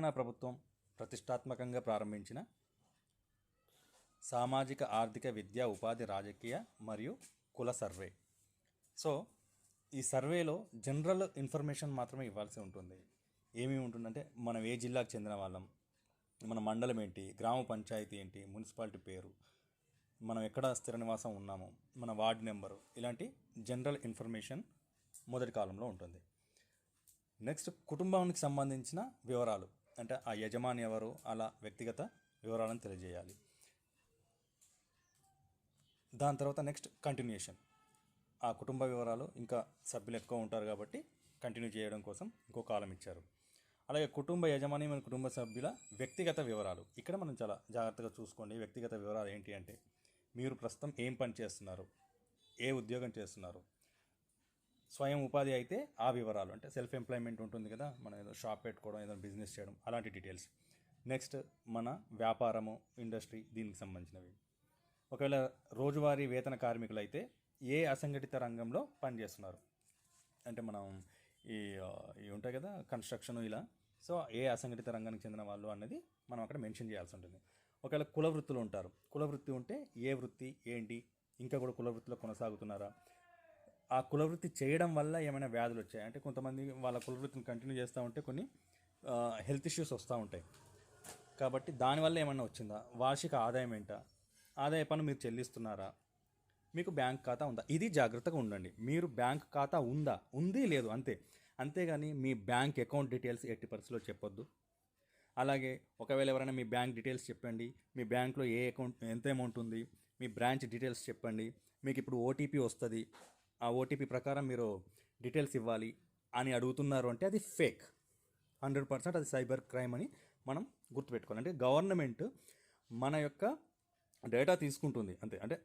తెలంగాణ ప్రభుత్వం ప్రతిష్టాత్మకంగా ప్రారంభించిన సామాజిక ఆర్థిక విద్యా ఉపాధి రాజకీయ మరియు కుల సర్వే. సో ఈ సర్వేలో జనరల్ ఇన్ఫర్మేషన్ మాత్రమే ఇవ్వాల్సి ఉంటుంది. ఏమి ఉంటుందంటే మనం ఏ జిల్లాకు చెందిన వాళ్ళం మన మండలం ఏంటి గ్రామ పంచాయతీ ఏంటి మున్సిపాలిటీ పేరు మనం ఎక్కడ స్థిర నివాసం ఉన్నాము మన వార్డ్ నెంబరు ఇలాంటి జనరల్ ఇన్ఫర్మేషన్ మొదటి కాలంలో ఉంటుంది. నెక్స్ట్ కుటుంబానికి సంబంధించిన వివరాలు. అంటే ఆ యజమాని ఎవరు అలా వ్యక్తిగత వివరాలను తెలియజేయాలి. దాని తర్వాత నెక్స్ట్ కంటిన్యూషన్ ఆ కుటుంబ వివరాలు ఇంకా సభ్యులు ఎక్కువ ఉంటారు కాబట్టి కంటిన్యూ చేయడం కోసం ఇంకో కాలం ఇచ్చారు. అలాగే కుటుంబ యజమాని మన కుటుంబ సభ్యుల వ్యక్తిగత వివరాలు. ఇక్కడ మనం చాలా జాగ్రత్తగా చూసుకోండి వ్యక్తిగత వివరాలు ఏంటి అంటే మీరు ప్రస్తుతం ఏం పని చేస్తున్నారు ఏ ఉద్యోగం చేస్తున్నారు స్వయం ఉపాధి అయితే ఆ వివరాలు అంటే సెల్ఫ్ ఎంప్లాయ్మెంట్ ఉంటుంది కదా మనం ఏదో షాప్ పెట్టుకోవడం ఏదో బిజినెస్ చేయడం అలాంటి డీటెయిల్స్ నెక్స్ట్ మన వ్యాపారము ఇండస్ట్రీ దీనికి సంబంధించినవి. ఒకవేళ రోజువారీ వేతన కార్మికులు అయితే ఏ అసంఘటిత రంగంలో పనిచేస్తున్నారు? అంటే మనం ఈ ఇవి ఉంటాయి కదా కన్స్ట్రక్షన్ ఇలా. సో ఏ అసంఘటిత రంగానికి చెందిన వాళ్ళు అనేది మనం అక్కడ మెన్షన్ చేయాల్సి ఉంటుంది. ఒకవేళ కుల వృత్తులు ఉంటారు. కుల వృత్తి ఉంటే ఏ వృత్తి ఏంటి? ఇంకా కూడా కుల వృత్తిలో కొనసాగుతున్నారా? ఆ కులవృత్తి చేయడం వల్ల ఏమైనా వ్యాధులు వచ్చాయి? అంటే కొంతమంది వాళ్ళ కులవృత్తిని కంటిన్యూ చేస్తూ ఉంటే కొన్ని హెల్త్ ఇష్యూస్ వస్తూ ఉంటాయి. కాబట్టి దానివల్ల ఏమైనా వచ్చిందా? వార్షిక ఆదాయం ఏంటా? ఆదాయ పన్ను మీరు చెల్లిస్తున్నారా? మీకు బ్యాంక్ ఖాతా ఉందా? ఇది జాగ్రత్తగా ఉండండి. మీరు బ్యాంక్ ఖాతా ఉందా? ఉంది లేదు అంతే. అంతేగాని మీ బ్యాంక్ అకౌంట్ డీటెయిల్స్ ఎట్టి పరిస్థితిలో చెప్పొద్దు. అలాగే ఒకవేళ ఎవరైనా మీ బ్యాంక్ డీటెయిల్స్ చెప్పండి మీ బ్యాంక్లో ఏ అకౌంట్ ఎంత అమౌంట్ ఉంది మీ బ్రాంచ్ డీటెయిల్స్ చెప్పండి మీకు ఇప్పుడు ఓటీపీ వస్తుంది ఆ ఓటీపీ ప్రకారం మీరు డీటెయిల్స్ ఇవ్వాలి అని అడుగుతున్నారు అంటే అది ఫేక్. హండ్రెడ్ పర్సెంట్ అది సైబర్ క్రైమ్ అని మనం గుర్తుపెట్టుకోవాలి. అంటే గవర్నమెంట్ మన యొక్క డేటా తీసుకుంటుంది. అంతే. అంటే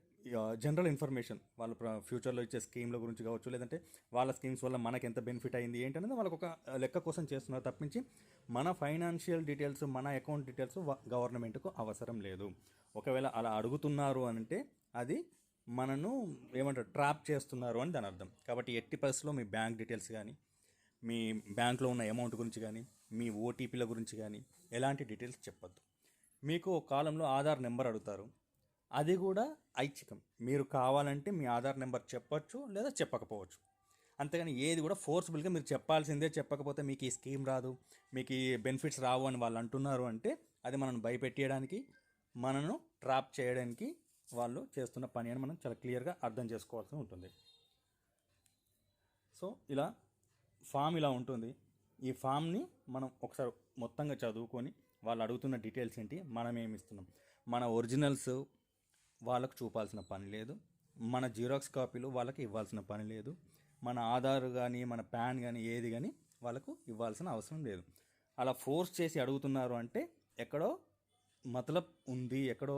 జనరల్ ఇన్ఫర్మేషన్ వాళ్ళు ఫ్యూచర్లో ఇచ్చే స్కీమ్ల గురించి కావచ్చు లేదంటే వాళ్ళ స్కీమ్స్ వల్ల మనకి ఎంత బెనిఫిట్ అయింది ఏంటనేది వాళ్ళకి ఒక లెక్క కోసం చేస్తున్నారు తప్పించి మన ఫైనాన్షియల్ డీటెయిల్స్ మన అకౌంట్ డీటెయిల్స్ గవర్నమెంట్కు అవసరం లేదు. ఒకవేళ అలా అడుగుతున్నారు అంటే అది మనను ఏమంటారు ట్రాప్ చేస్తున్నారు అని దాని అర్థం. కాబట్టి ఎట్టి పరిస్థితిలో మీ బ్యాంక్ డీటెయిల్స్ కానీ మీ బ్యాంక్లో ఉన్న అమౌంట్ గురించి కానీ మీ ఓటీపీల గురించి కానీ ఎలాంటి డీటెయిల్స్ చెప్పొద్దు. మీకు ఒక కాలంలో ఆధార్ నెంబర్ అడుగుతారు. అది కూడా ఐచ్ఛికం. మీరు కావాలంటే మీ ఆధార్ నెంబర్ చెప్పొచ్చు లేదా చెప్పకపోవచ్చు. అంతేగాని ఏది కూడా ఫోర్స్ఫుల్గా మీరు చెప్పాల్సిందే చెప్పకపోతే మీకు ఈ స్కీమ్ రాదు మీకు ఈ బెనిఫిట్స్ రావు అని వాళ్ళు అంటున్నారు అంటే అది మనను భయపెట్టేయడానికి మనను ట్రాప్ చేయడానికి వాళ్ళు చేస్తున్న పని అని మనం చాలా క్లియర్గా అర్థం చేసుకోవాల్సి ఉంటుంది. సో ఇలా ఫామ్ ఇలా ఉంటుంది. ఈ ఫామ్ని మనం ఒకసారి మొత్తంగా చదువుకొని వాళ్ళు అడుగుతున్న డీటెయిల్స్ ఏంటి మనం ఏమిస్తున్నాం మన ఒరిజినల్స్ వాళ్ళకు చూపాల్సిన పని లేదు. మన జిరాక్స్ కాపీలు వాళ్ళకి ఇవ్వాల్సిన పని లేదు. మన ఆధార్ కానీ మన పాన్ కానీ ఏది కానీ వాళ్ళకు ఇవ్వాల్సిన అవసరం లేదు. అలా ఫోర్స్ చేసి అడుగుతున్నారు అంటే ఎక్కడో మతలబ్ ఉంది ఎక్కడో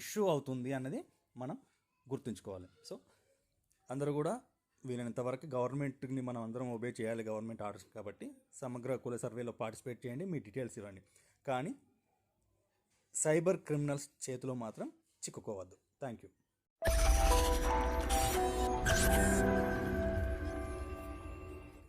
ఇష్యూ అవుతుంది అన్నది మనం గుర్తుంచుకోవాలి. సో అందరూ కూడా వీలైనంతవరకు గవర్నమెంట్ని మనం అందరం ఒబే చేయాలి గవర్నమెంట్ ఆర్డర్స్ కాబట్టి. సమగ్ర కుల సర్వేలో పార్టిసిపేట్ చేయండి మీ డీటెయిల్స్ ఇవ్వండి. కానీ సైబర్ క్రిమినల్స్ చేతిలో మాత్రం చిక్కుకోవద్దు. Thank you